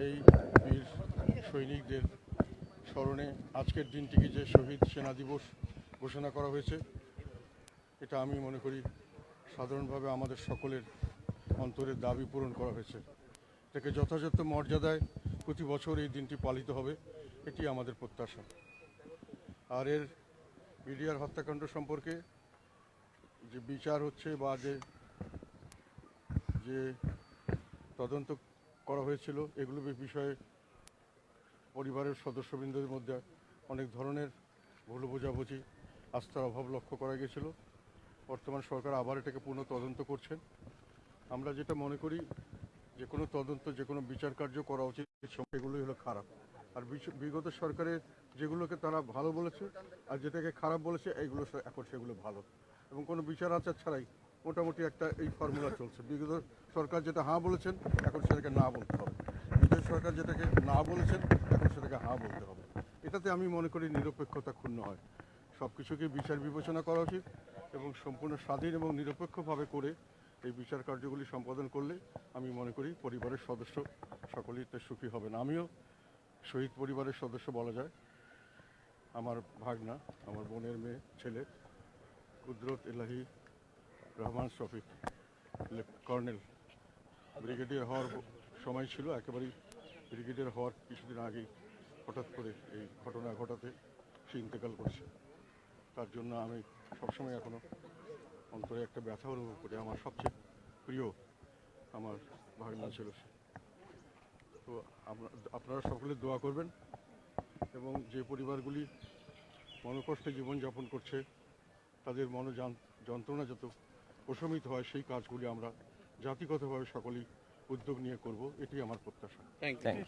এই সৈনিকদের স্মরণে আজকের দিনটিকে যে শহীদ সেনা দিবস ঘোষণা করা হয়েছে, এটা আমি মনে করি সাধারণভাবে আমাদের সকলের অন্তরের দাবি পূরণ করা হয়েছে। এটাকে যথাযথ মর্যাদায় প্রতি বছর এই দিনটি পালিত হবে, এটি আমাদের প্রত্যাশা। আর এর বিডিআর হত্যাকাণ্ড সম্পর্কে যে বিচার হচ্ছে বা যে যে তদন্ত করা হয়েছিল, এগুলো বিষয়ে পরিবারের সদস্যবৃন্দদের মধ্যে অনেক ধরনের ভুল বোঝাবুঝি, আস্থার অভাব লক্ষ্য করা গেছিল। বর্তমান সরকার আবার এটাকে পুনঃ তদন্ত করছেন। আমরা যেটা মনে করি, যে কোনো তদন্ত, যে কোনো বিচার কার্য করা উচিত সেগুলোই হলো খারাপ। আর বিগত সরকারের যেগুলোকে তারা ভালো বলেছে আর যেটাকে খারাপ বলেছে, এইগুলো এখন সেগুলো ভালো। এবং কোনো বিচার আচার ছাড়াই মোটামুটি একটা এই ফর্মুলা চলছে। বিগত সরকার যেটা হ্যাঁ বলেছেন, এখন সেটাকে না বিগত সরকার যেটাকে না বলেছেন, এখন সেটাকে হ্যাঁ বলতে হবে। এটাতে আমি মনে করি নিরপেক্ষতা ক্ষুণ্ণ হয়। সব কিছুকে বিচার বিবেচনা করা উচিত এবং সম্পূর্ণ স্বাধীন এবং নিরপেক্ষভাবে করে এই বিচার কার্যগুলি সম্পাদন করলে আমি মনে করি পরিবারের সদস্য সকলেই তো সুখী হবেন। আমিও শহীদ পরিবারের সদস্য বলা যায়। আমার ভাগনা, আমার বোনের মেয়ে, ছেলে, কুদরত এলাহি রহমান শফিক কর্নেল। ব্রিগেডিয়ার হওয়ার সময় ছিল, একেবারেই ব্রিগেডিয়ার হওয়ার কিছুদিন আগেই হঠাৎ করে এই ঘটনা ঘটাতে সে ইন্তেকাল করছে। তার জন্য আমি সবসময় এখনও অন্তরে একটা ব্যথা অনুভব করি। আমার সবচেয়ে প্রিয় আমার ভাগনা ছিল সে। তো আপনারা সকলে দোয়া করবেন এবং যে পরিবারগুলি মনকষ্টে জীবনযাপন করছে, তাদের মন যন্ত্রণা যত প্রশমিত হয়, সেই কাজগুলি আমরা জাতিগতভাবে সকলেই উদ্যোগ নিয়ে করব এটি আমার প্রত্যাশা। Thank you